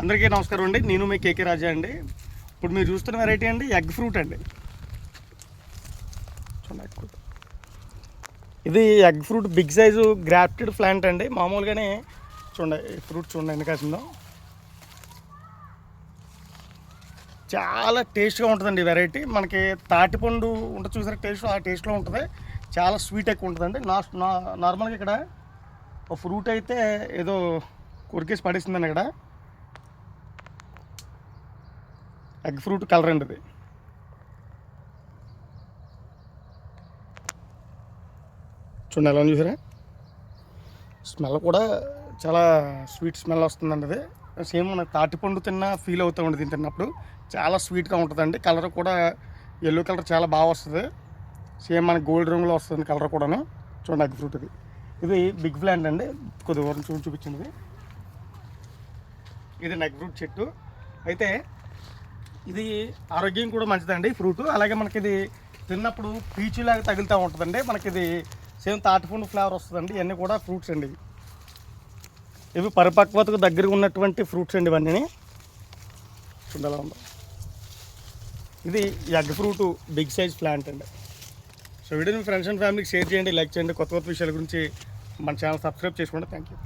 అందరికీ నమస్కారం అండి. నేను మీ కేకే రాజా అండి. ఇప్పుడు మీరు చూస్తున్న వెరైటీ అండి ఎగ్ ఫ్రూట్ అండి. ఇది egg fruit big size grafted plant అండి. మామూలుగానే చూడండి ఫ్రూట్ చూడండి ఎన్ని కాసిందో. చాలా టేస్ట్గా ఉంటుందండి వెరైటీ మనకి తాటిపండు ఉంటుంది చూసారా టేస్ట్ ఆ టేస్ట్లో ఉంటుంది. చాలా స్వీట్ ఎక్కువ ఉంటుందండి. నా నా- నార్మల్గా ఇక్కడ ఒక ఫ్రూట్ అయితే ఏదో కొరికేసి పడేసిందండి ఇక్కడ. ఎగ్ ఫ్రూట్ కలర్ అండి ఇది చూడండి ఎలా చూసారా? స్మెల్ కూడా చాలా స్వీట్ స్మెల్ వస్తుందండి అది. సేమ్ మన తాటిపండు తిన్న ఫీల్ అవుతూ ఉంటుంది దీన్ని తిన్నప్పుడు. చాలా స్వీట్గా ఉంటుందండి. కలర్ కూడా ఎల్లో కలర్ చాలా బాగా వస్తుంది. సేమ్ మన గోల్డ్ రంగులో వస్తుంది కలర్ కూడాను. చూడండి ఎగ్ ఫ్రూట్ ఇది. ఇది బిగ్ ప్లాంట్ అండి. కొద్ది దూరం చూపించింది ఇది. నెక్ ఫ్రూట్ చెట్టు. అయితే ఇది ఆరోగ్యం కూడా మంచిదండి ఫ్రూట్. అలాగే మనకి ఇది తిన్నప్పుడు పీచులాగా తగులుతూ ఉంటుందండి. మనకి ఇది సేమ్ తాటిపండు ఫ్లేవర్ వస్తుందండి. ఇవన్నీ కూడా ఫ్రూట్స్ అండి. ఇవి ఇవి పరిపక్వతకు దగ్గరగా ఉన్నటువంటి ఫ్రూట్స్ అండి ఇవన్నీ చూడండి ఎలా ఇది egg fruit big size plant అండి. సో వీడియో మీ ఫ్రెండ్స్ అండ్ ఫ్యామిలీకి షేర్ చేయండి లైక్ చేయండి. కొత్త కొత్త విషయాల గురించి మన ఛానల్ సబ్స్క్రైబ్ చేసుకోండి. Thank you